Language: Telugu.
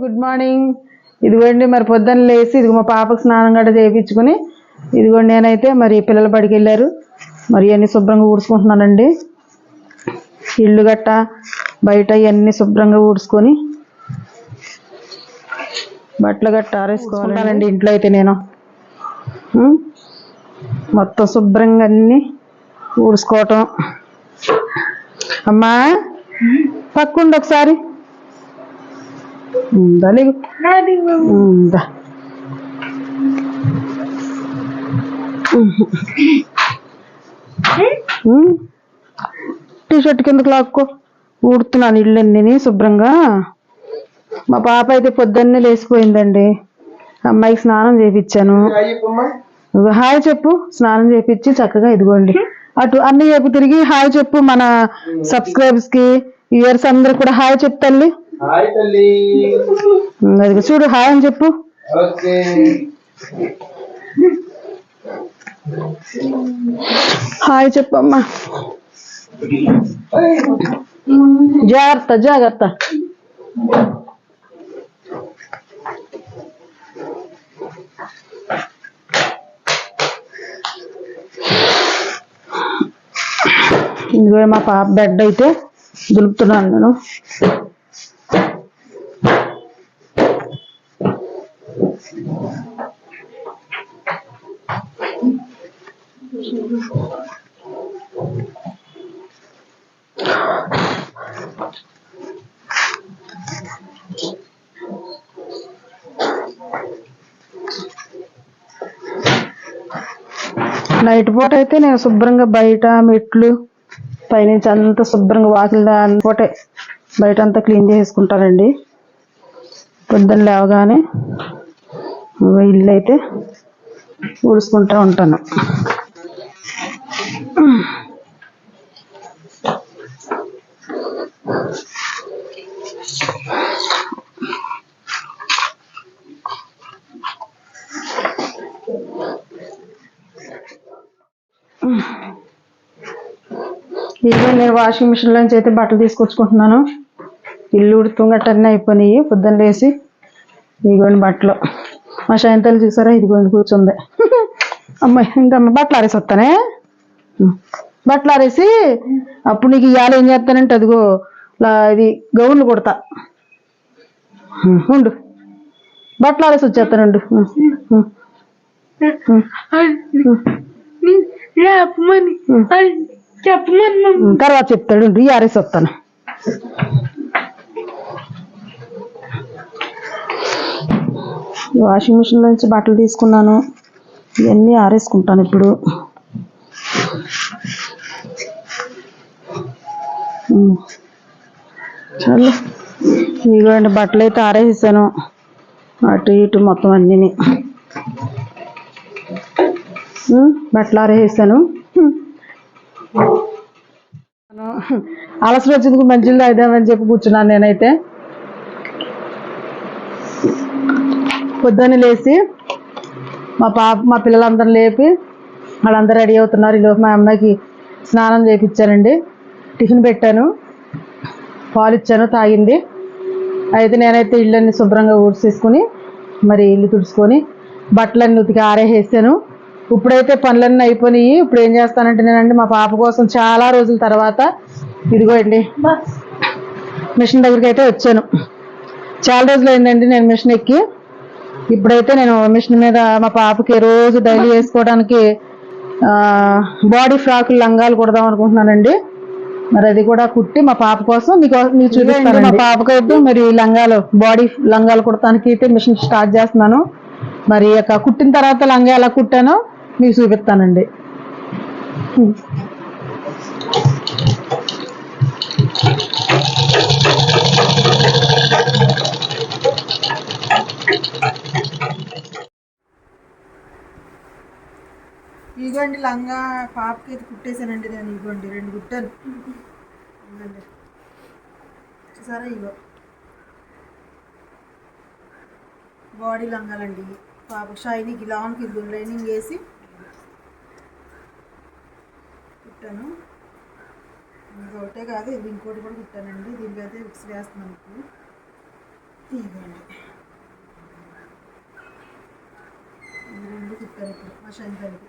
Good morning. ఇదిగోండి మరి పొద్దున్న లేచి ఇదిగో మా పాపకు స్నానం గట్ట చేయించుకుని ఇదిగోండి నేనైతే మరి పిల్లలు బడికి వెళ్ళారు మరి అన్ని శుభ్రంగా ఊడ్చుకుంటున్నానండి. ఇల్లు గట్ట బయట ఇవన్నీ శుభ్రంగా ఊడ్చుకొని బట్టలు గట్ట ఆరేసుకోవాలండి. ఇంట్లో అయితే నేను? మొత్తం శుభ్రంగా అన్ని ఊడ్చుకోవటం. అమ్మా పక్కుండి ఒకసారి. ఉందా లేవు ఉందా? టీ షర్ట్ కిందకి లాక్కో. ఊడుతున్నాను ఇళ్ళన్నీ శుభ్రంగా. మా పాప అయితే పొద్దున్నే లేచిపోయిందండి. అమ్మాయికి స్నానం చేయించాను హాయ్ చెప్పు. స్నానం చేపించి చక్కగా ఇదిగోండి. అటు అన్ని వైపు తిరిగి హాయ్ చెప్పు మన సబ్స్క్రైబర్స్కి ఇయర్స్ అందరు కూడా హాయ్ చెప్పు తల్లి. హాయ్ తల్లి. అదిగో చూడు హాయ్ అని చెప్పు. ఓకే. హాయ్ చెప్పమ్మా. జాగ్రత్త జాగ్రత్త. ఇదిగో మా పాప బెడ్ అయితే దులుపుతున్నాను నేను. నైట్ పూట అయితే నేను శుభ్రంగా బయట మెట్లు పైనుంచి అంతా శుభ్రంగా వాకిల పూటే బయట అంతా క్లీన్ చేసుకుంటానండి పొద్దున్న లేవగానే ఇల్లు అయితే ఊడుచుకుంటూ ఉంటాను. ఇదిగో నేను వాషింగ్ మిషన్ లోంచి అయితే బట్టలు తీసుకొచ్చుకుంటున్నాను. ఇల్లు ఉడుతూ గట్ట అయిపోయినాయి. పొద్దున్న లేసి ఇదిగోని బట్టలు. మా శాంతలు చూసారా? ఇదిగోండి కూర్చుంది. అమ్మాయి ఇంకా బట్టలు ఆరేసి వస్తానే? ఉం. బట్టలు ఆరేసి అప్పుడు నీకు ఇవాళ ఏం చేస్తానంటే అదిగో ఇది గౌన్లు కుడతా. ఉండు. బట్టలు ఆరేసి వచ్చేస్తానండు చెప్పమని తర్వాత చెప్తాడు ఈ ఆరేసి వస్తాను. వాషింగ్ మిషన్లో నుంచి బట్టలు తీసుకున్నాను. ఇవన్నీ ఆరేసుకుంటాను ఇప్పుడు. ఉం. చాలు. ఇదిగోండి బట్టలు అయితే ఆరేసాను అటు ఇటు మొత్తం అన్నీ బట్టలు ఆరేసాను అలసట వచ్చింది మంచిగా తాగుదామని చెప్పి కూర్చున్నాను నేనైతే. పొద్దున్న లేచి మా పాప మా పిల్లలందరూ లేపి వాళ్ళందరూ రెడీ అవుతున్నారు. ఈలోపు మా అమ్మాయికి స్నానం చేయించానండి టిఫిన్ పెట్టాను. పాలు ఇచ్చాను తాగింది. అయితే నేనైతే ఇళ్ళన్ని శుభ్రంగా ఊడ్చేసుకుని మరి ఇల్లు తుడుచుకొని బట్టలన్నీ ఉతికి ఆరేసేసాను. ఇప్పుడైతే పనులన్నీ అయిపోయినాయి. ఇప్పుడు ఏం చేస్తానంటే నేనండి మా పాప కోసం చాలా రోజుల తర్వాత ఇదిగో అండి మిషన్ దగ్గరికి అయితే వచ్చాను. చాలా రోజులు అయిందండి నేను మిషన్ ఎక్కి. ఇప్పుడైతే నేను మిషన్ మీద మా పాపకి రోజు డైలీ వేసుకోవడానికి బాడీ ఫ్రాక్ లంగాలు కుడదాం అనుకుంటున్నానండి. మరి అది కూడా కుట్టి మా పాప కోసం మీకు మీకు చూపిస్తాను మా పాపకి అయితే మరి లంగాలు బాడీ లంగాలు కుడటానికి అయితే మిషన్ స్టార్ట్ చేస్తున్నాను. మరి కుట్టిన తర్వాత లంగా ఎలా కుట్టానో మీకు చూపిస్తానండి. ఇదిగోండి లంగా పాపకి అయితే కుట్టేశానండి నేను ఇదిగోండి రెండు కుట్టాను. ఇదిగోండి సరే ఇగో? బాడీ లంగాలండి. పాప షైనింగ్ లాంగ్కి ఇది లైనింగ్ వేసి కుట్టాను. ఇది ఒకటే కాదు ఇది ఇంకోటి కూడా కుట్టానండి. దీనికైతే ఫిక్స్ వేస్తున్నాను ఇప్పుడు. ఇదిగోండి ఇది రెండు కుట్టాను ఇప్పుడు మా శంకర్కి